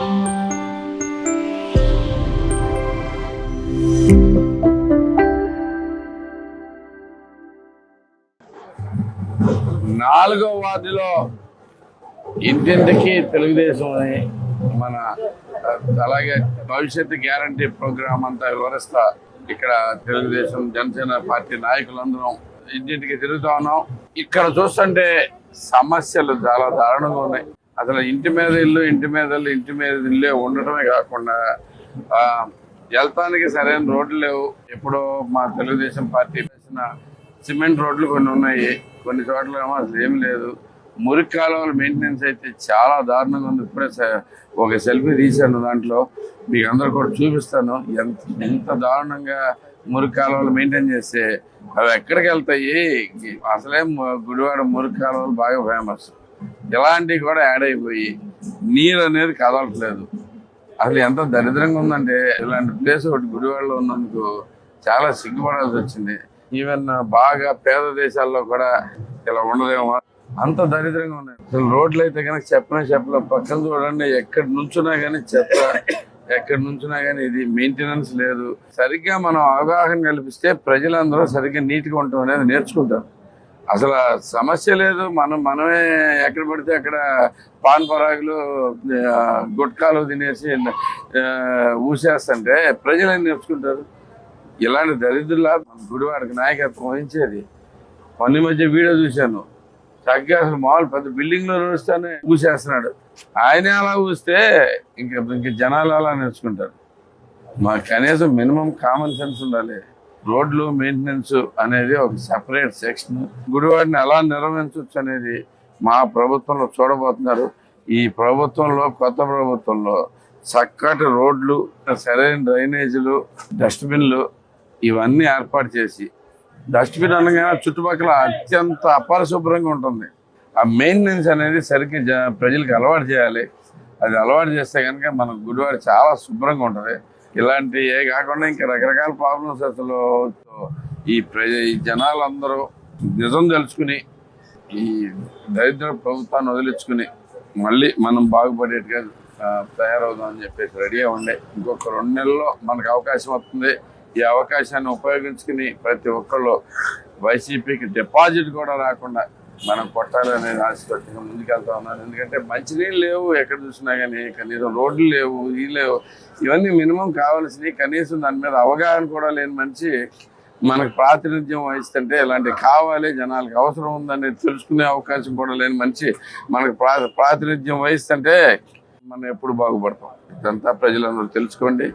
నాలుగో వార్డులో ఇంటింటికి తెలుగుదేశం అని మన అలాగే భవిష్యత్తు గ్యారంటీ ప్రోగ్రామ్ అంతా వివరిస్తా. ఇక్కడ తెలుగుదేశం జనసేన పార్టీ నాయకులందరం ఇంటింటికి తిరుగుతా ఉన్నాం. ఇక్కడ చూస్తుంటే సమస్యలు చాలా దారుణంగా ఉన్నాయి. అసలు ఇంటి మీద ఇల్లు ఇంటి మీద ఇల్లు ఇంటి మీద ఇల్లే ఉండటమే కాకుండా వెళ్తానికి సరైన రోడ్లు లేవు. ఎప్పుడో మా తెలుగుదేశం పార్టీ వేసిన సిమెంట్ రోడ్లు కొన్ని ఉన్నాయి. కొన్ని చోట్ల ఏమో అసలు ఏమి లేదు. మురికి కాలువల మెయింటెనెన్స్ అయితే చాలా దారుణంగా ఉంది. ఇప్పుడే ఒక సెల్ఫీ తీశాను దాంట్లో. మీకు అందరు కూడా చూపిస్తాను. ఎంత ఎంత దారుణంగా మురికి కాలువలు మెయింటైన్ చేస్తే అవి ఎక్కడికి వెళ్తాయి? అసలే గుడివాడ మురికి కాలువలు బాగా ఫేమస్ ఇలాంటివి కూడా యాడ్ అయిపోయి నీరు అనేది కదలట్లేదు. అసలు ఎంత దరిద్రంగా ఉందంటే ఇలాంటి ప్లేస్ ఒకటి గుడివాడలో ఉన్నందుకు చాలా సిగ్గుపడాల్సి వచ్చింది. ఈవెన్ బాగా పేద దేశాల్లో కూడా ఇలా ఉండదేమో. అంత దరిద్రంగా ఉన్నాయి. అసలు రోడ్లు అయితే కనుక చెప్పనే చెప్పలేము పక్కన చూడండి ఎక్కడ నుంచున్నా కానీ చెత్త ఎక్కడ నుంచున్నా కానీ ఇది మెయింటెనెన్స్ లేదు. సరిగ్గా మనం అవగాహన కల్పిస్తే ప్రజలందరూ సరిగ్గా నీట్గా ఉండటం అనేది నేర్చుకుంటారు. అసలు సమస్య లేదు. మనం మనమే ఎక్కడ పడితే అక్కడ పాన్ పరాగులు గుట్కాలు తినేసి ఊసేస్తుంటే ప్రజలు ఏం నేర్చుకుంటారు? ఇలాంటి దరిద్రుల గుడివాడికి నాయకత్వం వహించేది. మొన్న మధ్య వీడియో చూశాను. చక్కగా అసలు మామూలు పెద్ద బిల్డింగ్లో నడుస్తానే ఊసేస్తున్నాడు. ఆయనే అలా ఊస్తే ఇంకా ఇంక జనాలు అలా నేర్చుకుంటారు. మాకు కనీసం మినిమం కామన్ సెన్స్ ఉండాలి. రోడ్లు మెయింటెనెన్స్ అనేది ఒక సెపరేట్ సెక్షన్ గుడివాడిని ఎలా నిర్వహించవచ్చు అనేది మా ప్రభుత్వంలో చూడబోతున్నారు. ఈ ప్రభుత్వంలో కొత్త ప్రభుత్వంలో చక్కటి రోడ్లు సరైన డ్రైనేజీలు డస్ట్బిన్లు ఇవన్నీ ఏర్పాటు చేసి డస్ట్బిన్ అనగానే చుట్టుపక్కల అత్యంత అపరిశుభ్రంగా ఉంటుంది. ఆ మెయింటెనెన్స్ అనేది సరిగ్గా జ- ప్రజలకు అలవాటు చేయాలి. అది అలవాటు చేస్తే కనుక మన గుడివాడ చాలా శుభ్రంగా ఉంటుంది. ఇలాంటి ఏ కాకుండా ఇంకా రకరకాల ప్రాబ్లమ్స్ అసలు ఈ ప్రజ ఈ జనాలందరూ నిజం తెలుసుకుని ఈ దరిద్ర ప్రభుత్వాన్ని వదిలించుకుని మళ్ళీ మనం బాగుపడేట్టుగా తయారవుదాం అని చెప్పేసి రెడీగా ఉండే. ఇంకొక రెండు నెలల్లో మనకు అవకాశం వస్తుంది. ఈ అవకాశాన్ని ఉపయోగించుకుని ప్రతి ఒక్కళ్ళు వైసీపీకి డిపాజిట్ కూడా రాకుండా మనం కొట్టాలనే ఆశతో ముందుకెళ్తా ఉన్నాను ఎందుకంటే మంచినీళ్ళు లేవు ఎక్కడ చూసినా కానీ కనీసం రోడ్లు లేవు ఈ లేవు. ఇవన్నీ మినిమం కావాల్సినవి. కనీసం దాని మీద అవగాహన కూడా లేని మంచి మనకు ప్రాతినిధ్యం వహిస్తుంటే ఇలాంటివి కావాలి జనాలకు అవసరం ఉందని తెలుసుకునే అవకాశం కూడా లేని మంచి మనకు ప్రా ప్రాతినిధ్యం వహిస్తుంటే మనం ఎప్పుడు బాగుపడతాం. ఇదంతా ప్రజలందరూ తెలుసుకోండి.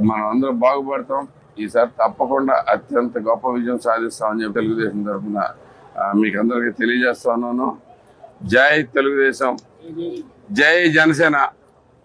మనం అందరం బాగుపడతాం. ఈసారి తప్పకుండా అత్యంత గొప్ప విజయం సాధిస్తామని చెప్పి తెలుగుదేశం తరఫున మీకు అందరికీ తెలియజేస్తాను జై తెలుగుదేశం. జై జనసేన.